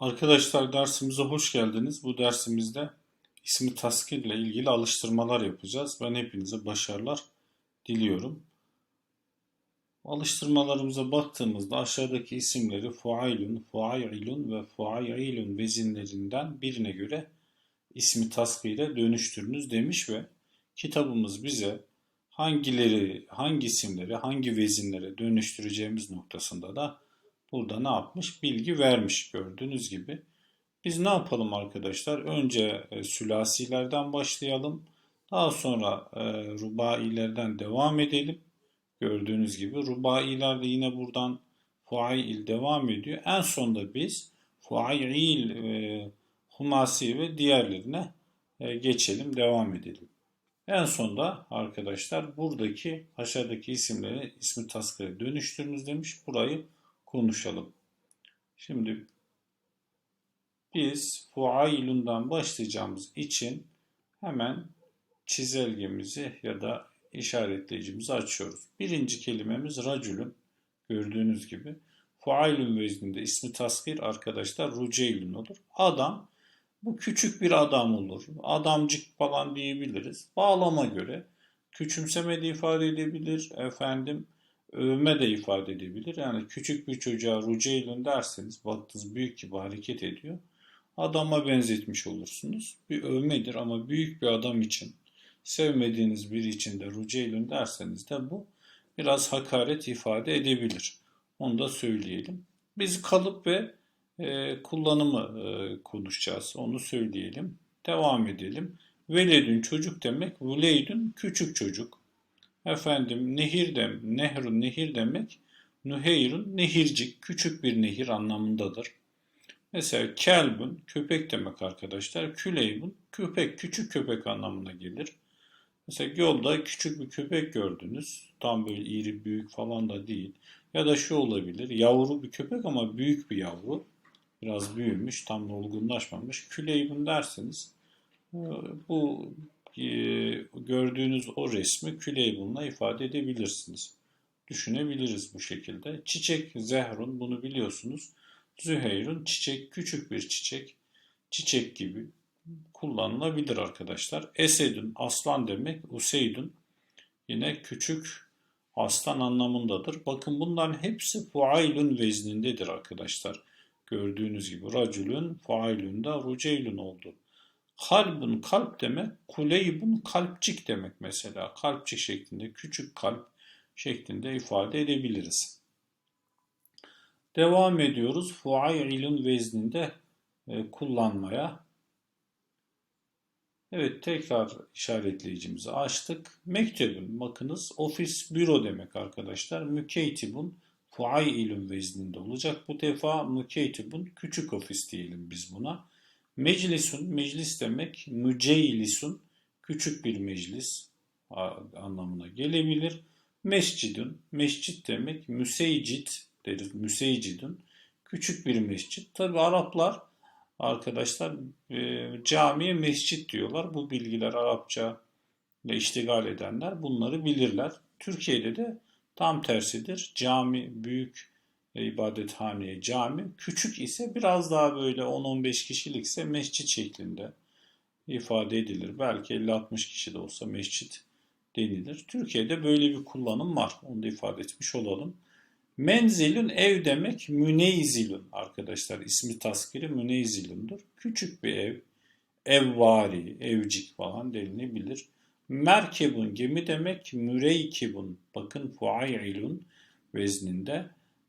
Arkadaşlar dersimize hoş geldiniz. Bu dersimizde ismi taskir ile ilgili alıştırmalar yapacağız. Ben hepinize başarılar diliyorum. Alıştırmalarımıza baktığımızda aşağıdaki isimleri fuailun, fuailun ve fuailun vezinlerinden birine göre ismi taskire dönüştürünüz demiş ve kitabımız bize hangileri, hangi isimleri, hangi vezinlere dönüştüreceğimiz noktasında da burada ne yapmış? Bilgi vermiş gördüğünüz gibi. Biz ne yapalım arkadaşlar? Önce e, sülasilerden başlayalım. Daha sonra e, rubailerden devam edelim. Gördüğünüz gibi rubailer de yine buradan fuail devam ediyor. En sonda biz fuail, e, humasi ve diğerlerine e, geçelim, devam edelim. En sonda arkadaşlar buradaki aşağıdaki isimleri ismi taskıya dönüştürünüz demiş. Burayı konuşalım. Şimdi biz fuailundan başlayacağımız için hemen çizelgemizi ya da işaretleyicimizi açıyoruz. Birinci kelimemiz racülün. Gördüğünüz gibi fuailun vezninde ismi taskir arkadaşlar ruceylun olur. Adam bu küçük bir adam olur. Adamcık falan diyebiliriz. Bağlama göre küçümseme de ifade edebilir. Efendim övme de ifade edebilir. Yani küçük bir çocuğa ruceylun derseniz baktınız büyük gibi hareket ediyor. Adama benzetmiş olursunuz. Bir övmedir ama büyük bir adam için sevmediğiniz biri için de ruceylun derseniz de bu biraz hakaret ifade edebilir. Onu da söyleyelim. Biz kalıp ve e, kullanımı e, konuşacağız. Onu söyleyelim. Devam edelim. Veledün çocuk demek, vüleydün küçük çocuk. Efendim nehir dem, nehrun nehir demek, nüheyrun nehircik, küçük bir nehir anlamındadır. Mesela kelbun köpek demek arkadaşlar. Küleybun köpek, küçük köpek anlamına gelir. Mesela yolda küçük bir köpek gördünüz. Tam böyle iri büyük falan da değil. Ya da şu olabilir. Yavru bir köpek ama büyük bir yavru. Biraz büyümüş, tam olgunlaşmamış. Küleybun derseniz bu e, gördüğünüz o resmi küleybunla ifade edebilirsiniz. Düşünebiliriz bu şekilde. Çiçek zehrun bunu biliyorsunuz. Züheyrun çiçek küçük bir çiçek. Çiçek gibi kullanılabilir arkadaşlar. Esedün aslan demek. Useydun yine küçük aslan anlamındadır. Bakın bunların hepsi fuailun veznindedir arkadaşlar. Gördüğünüz gibi racülün fuailun da ruceylun oldu. Kalbun kalp demek, kuleybun kalpçik demek mesela. Kalpçik şeklinde, küçük kalp şeklinde ifade edebiliriz. Devam ediyoruz. Fuailun vezninde e, kullanmaya. Evet tekrar işaretleyicimizi açtık. Mektebun bakınız ofis büro demek arkadaşlar. Mükeytibun fuailun vezninde olacak. Bu defa mükeytibun küçük ofis diyelim biz buna. Meclisun, meclis demek, müceylisun, küçük bir meclis anlamına gelebilir. Mescidun, mescit demek, müseycit deriz, müseycidun, küçük bir mescit. Tabi Araplar arkadaşlar e, camiye mescit diyorlar. Bu bilgiler Arapça ile iştigal edenler bunları bilirler. Türkiye'de de tam tersidir. Cami büyük ibadethaneye cami. Küçük ise biraz daha böyle 10-15 kişilikse mescit şeklinde ifade edilir. Belki 50-60 kişi de olsa mescit denilir. Türkiye'de böyle bir kullanım var. Onu da ifade etmiş olalım. Menzilün ev demek müneyzilün arkadaşlar. ismi taskiri müneyzilundur. Küçük bir ev, evvari, evcik falan denilebilir. Merkebun gemi demek müreykibun. Bakın fuailun vezninde.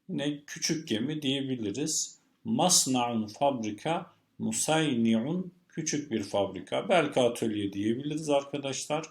Yine küçük gemi diyebiliriz. Masna'un fabrika, musayni'un küçük bir fabrika. Belki atölye diyebiliriz arkadaşlar.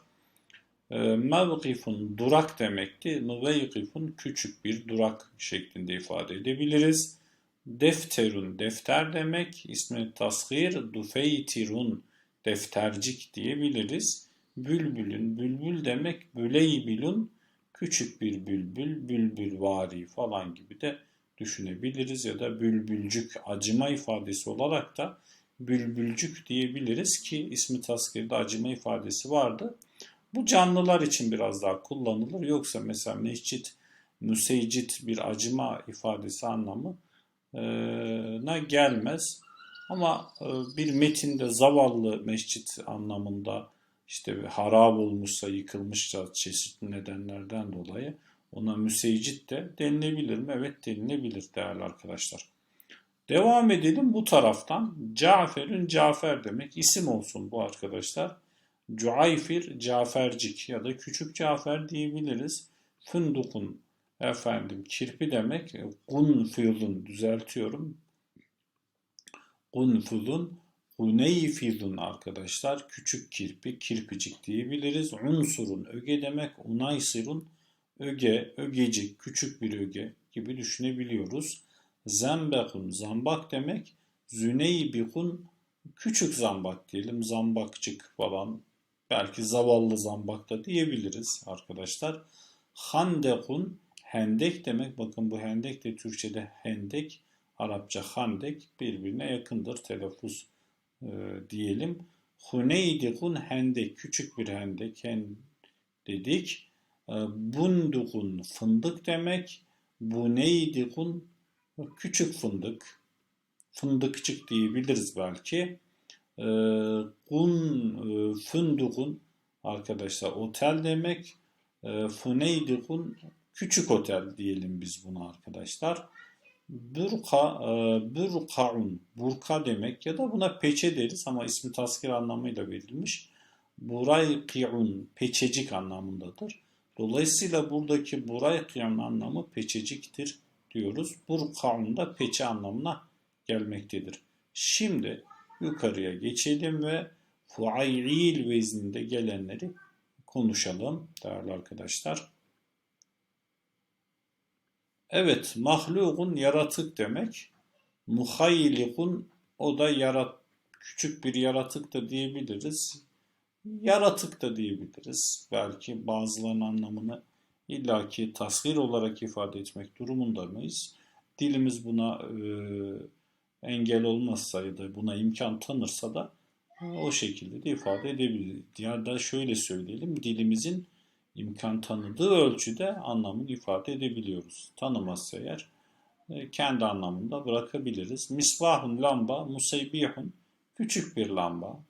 E, mevkifun durak demekti. Müveykifun küçük bir durak şeklinde ifade edebiliriz. Defterun defter demek. İsmi tasgir dufeytirun deftercik diyebiliriz. Bülbülün bülbül demek. Büleybilun küçük bir bülbül, bülbül vari falan gibi de düşünebiliriz ya da bülbülcük acıma ifadesi olarak da bülbülcük diyebiliriz ki ismi taskirde acıma ifadesi vardı. Bu canlılar için biraz daha kullanılır. Yoksa mesela mescit, müseycit bir acıma ifadesi anlamına gelmez. Ama bir metinde zavallı mescit anlamında işte harap olmuşsa, yıkılmışsa çeşitli nedenlerden dolayı ona müseccit de denilebilir mi? Evet denilebilir değerli arkadaşlar. Devam edelim bu taraftan. Cafer'in Cafer demek isim olsun bu arkadaşlar. Cuayfir Cafercik ya da küçük Cafer diyebiliriz. Fındukun efendim kirpi demek. Gunfilun düzeltiyorum. Gunfilun Huneyfidun arkadaşlar küçük kirpi, kirpicik diyebiliriz. Unsurun öge demek. Unaysirun öge, ögecik, küçük bir öge gibi düşünebiliyoruz. Zembekun zambak demek. Züneybikun küçük zambak diyelim. Zambakçık falan. Belki zavallı zambak da diyebiliriz arkadaşlar. Handekun hendek demek. Bakın bu hendek de Türkçe'de hendek. Arapça handek birbirine yakındır telaffuz e, diyelim. Huneydikun hendek. Küçük bir hendek. Hen dedik. E, bundukun fındık demek. Buneydikun küçük fındık. Fındıkçık diyebiliriz belki. E, kun e, fındukun arkadaşlar otel demek. E, funeydikun küçük otel diyelim biz buna arkadaşlar. Burka, e, burkaun, burka demek ya da buna peçe deriz ama ismi taskir anlamıyla verilmiş. Buraykiun, peçecik anlamındadır. Dolayısıyla buradaki buraykiun anlamı peçeciktir diyoruz. Burkaun da peçe anlamına gelmektedir. Şimdi yukarıya geçelim ve fuail vezninde gelenleri konuşalım değerli arkadaşlar. Evet, mahlukun yaratık demek. Muhayyilikun o da yarat küçük bir yaratık da diyebiliriz. Yaratık da diyebiliriz. Belki bazılarının anlamını illaki tasvir olarak ifade etmek durumunda mıyız? Dilimiz buna e, engel olmazsa ya da buna imkan tanırsa da o şekilde de ifade edebiliriz. Ya da şöyle söyleyelim, dilimizin imkan tanıdığı ölçüde anlamını ifade edebiliyoruz. Tanımazsa eğer e, kendi anlamında bırakabiliriz. Misbahun lamba, museybihun küçük bir lamba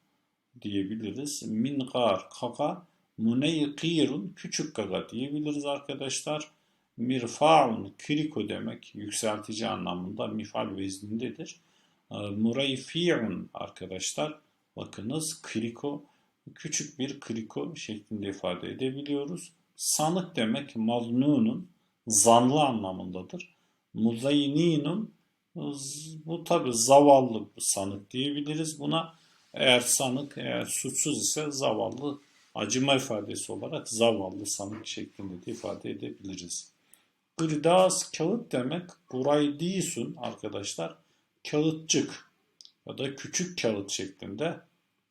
diyebiliriz. Mingar kaka, muneykirun küçük gaga diyebiliriz arkadaşlar. Mirfaun kriko demek yükseltici anlamında mifal veznindedir. E, Mureyfi'un arkadaşlar bakınız kriko küçük bir kriko şeklinde ifade edebiliyoruz. Sanık demek maznunun zanlı anlamındadır. Muzayninun bu tabi zavallı sanık diyebiliriz. Buna eğer sanık eğer suçsuz ise zavallı acıma ifadesi olarak zavallı sanık şeklinde de ifade edebiliriz. Irdas kağıt demek. Buraydisun arkadaşlar kağıtçık ya da küçük kağıt şeklinde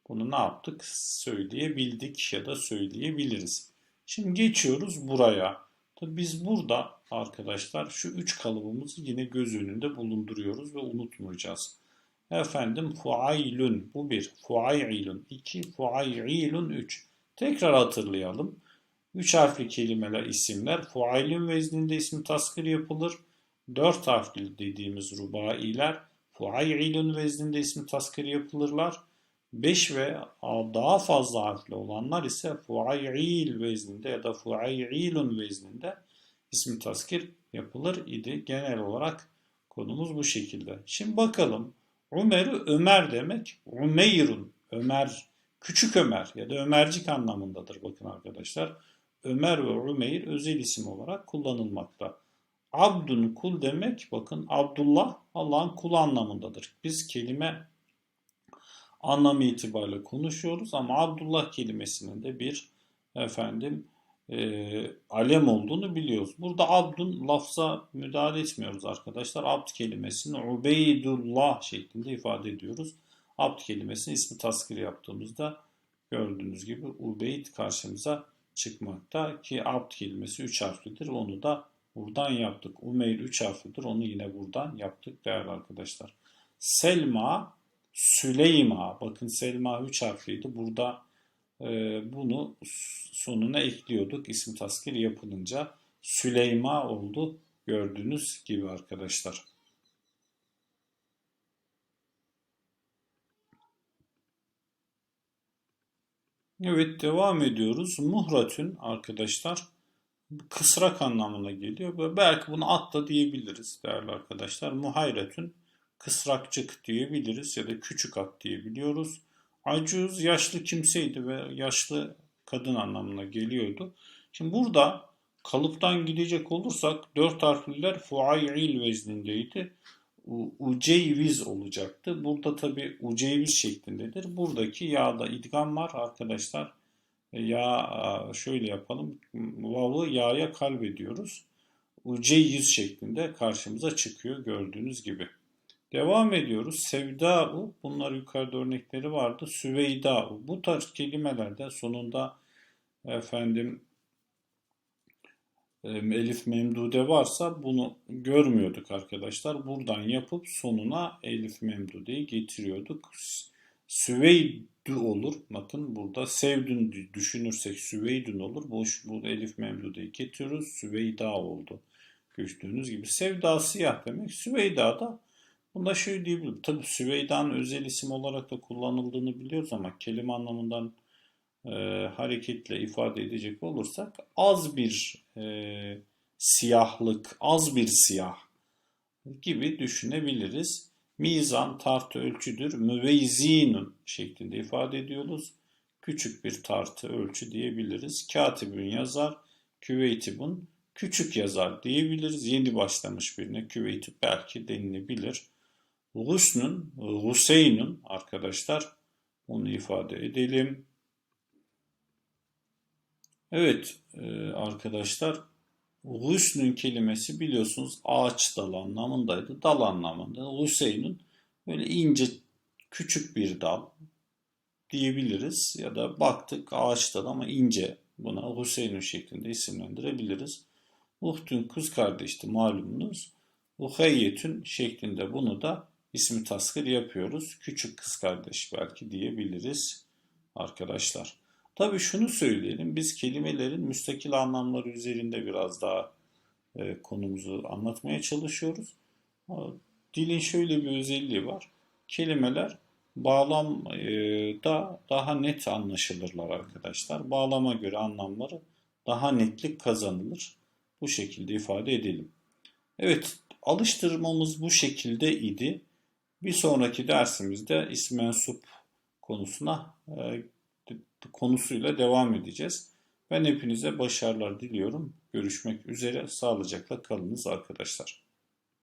bunu ne yaptık? Söyleyebildik ya da söyleyebiliriz. Şimdi geçiyoruz buraya. Tabii biz burada arkadaşlar şu üç kalıbımızı yine göz önünde bulunduruyoruz ve unutmayacağız. Efendim fuailun bu bir, fuailun iki, fuailun üç. Tekrar hatırlayalım. Üç harfli kelimeler, isimler. Fuailun vezninde ismi taskir yapılır. Dört harfli dediğimiz rubailer fuailun vezninde ismi taskir yapılırlar. 5 ve daha fazla harfli olanlar ise fuayil vezninde ya da fuayilun vezninde ismi taskir yapılır idi. Genel olarak konumuz bu şekilde. Şimdi bakalım. Ömer'i Ömer demek. Umeyrun, Ömer, küçük Ömer ya da Ömercik anlamındadır bakın arkadaşlar. Ömer ve Ümeyr özel isim olarak kullanılmakta. Abdun kul demek bakın Abdullah Allah'ın kulu anlamındadır. Biz kelime anlamı itibariyle konuşuyoruz ama Abdullah kelimesinin de bir efendim e, alem olduğunu biliyoruz. Burada abdun lafza müdahale etmiyoruz arkadaşlar. Abd kelimesini Ubeydullah şeklinde ifade ediyoruz. Abd kelimesini ismi taskir yaptığımızda gördüğünüz gibi Ubeyd karşımıza çıkmakta ki abd kelimesi 3 harflidir. Onu da buradan yaptık. Umeyr 3 harflidir. Onu yine buradan yaptık değerli arkadaşlar. Selma Süleyma. Bakın Selma 3 harfliydi. Burada e, bunu sonuna ekliyorduk. İsim taskir yapılınca Süleyma oldu. Gördüğünüz gibi arkadaşlar. Evet devam ediyoruz. Muhratün arkadaşlar kısrak anlamına geliyor. Belki bunu at diyebiliriz değerli arkadaşlar. Muhayretün kısrakçık diyebiliriz ya da küçük at diyebiliyoruz. Acuz yaşlı kimseydi ve yaşlı kadın anlamına geliyordu. Şimdi burada kalıptan gidecek olursak dört harfliler fuail veznindeydi. Uceyviz olacaktı. Burada tabi uceyviz şeklindedir. Buradaki yağda idgam var arkadaşlar. E, Ya şöyle yapalım. Vav'ı ya'ya kalbediyoruz. Uceyyiz şeklinde karşımıza çıkıyor gördüğünüz gibi. Devam ediyoruz. Sevda'u, bunlar yukarıda örnekleri vardı. Süveyda'u. Bu tarz kelimelerde sonunda efendim e, elif memdude varsa bunu görmüyorduk arkadaşlar. Buradan yapıp sonuna elif memdudeyi getiriyorduk. Süveydü olur. Bakın burada sevdün düşünürsek süveydün olur. Boş bu elif memdudeyi getiriyoruz. Süveyda oldu. Gördüğünüz gibi. Sevda siyah demek. Süveyda da bunda şöyle diyebilirim. Tabii Süveyda'nın özel isim olarak da kullanıldığını biliyoruz ama kelime anlamından e, hareketle ifade edecek olursak az bir e, siyahlık, az bir siyah gibi düşünebiliriz. Mizan tartı ölçüdür. Müveyzinun şeklinde ifade ediyoruz. Küçük bir tartı ölçü diyebiliriz. Katibün yazar, küveytibun küçük yazar diyebiliriz. Yeni başlamış birine küveytib belki denilebilir. Gusnun, Huseynun arkadaşlar onu ifade edelim. Evet e, arkadaşlar Hüsnün kelimesi biliyorsunuz ağaç dal anlamındaydı. Dal anlamında. Hüseyin'in böyle ince küçük bir dal diyebiliriz. Ya da baktık ağaç dal ama ince buna Hüseyin'in şeklinde isimlendirebiliriz. Uhtun kız kardeşti malumunuz. Uhayyetün şeklinde bunu da ismi taskır yapıyoruz. Küçük kız kardeş belki diyebiliriz arkadaşlar. Tabii şunu söyleyelim, biz kelimelerin müstakil anlamları üzerinde biraz daha e, konumuzu anlatmaya çalışıyoruz. Dilin şöyle bir özelliği var. Kelimeler bağlamda daha net anlaşılırlar arkadaşlar. Bağlama göre anlamları daha netlik kazanılır. Bu şekilde ifade edelim. Evet, alıştırmamız bu şekilde idi. Bir sonraki dersimizde ism mensup konusuna e, konusuyla devam edeceğiz. Ben hepinize başarılar diliyorum. Görüşmek üzere. Sağlıcakla kalınız arkadaşlar.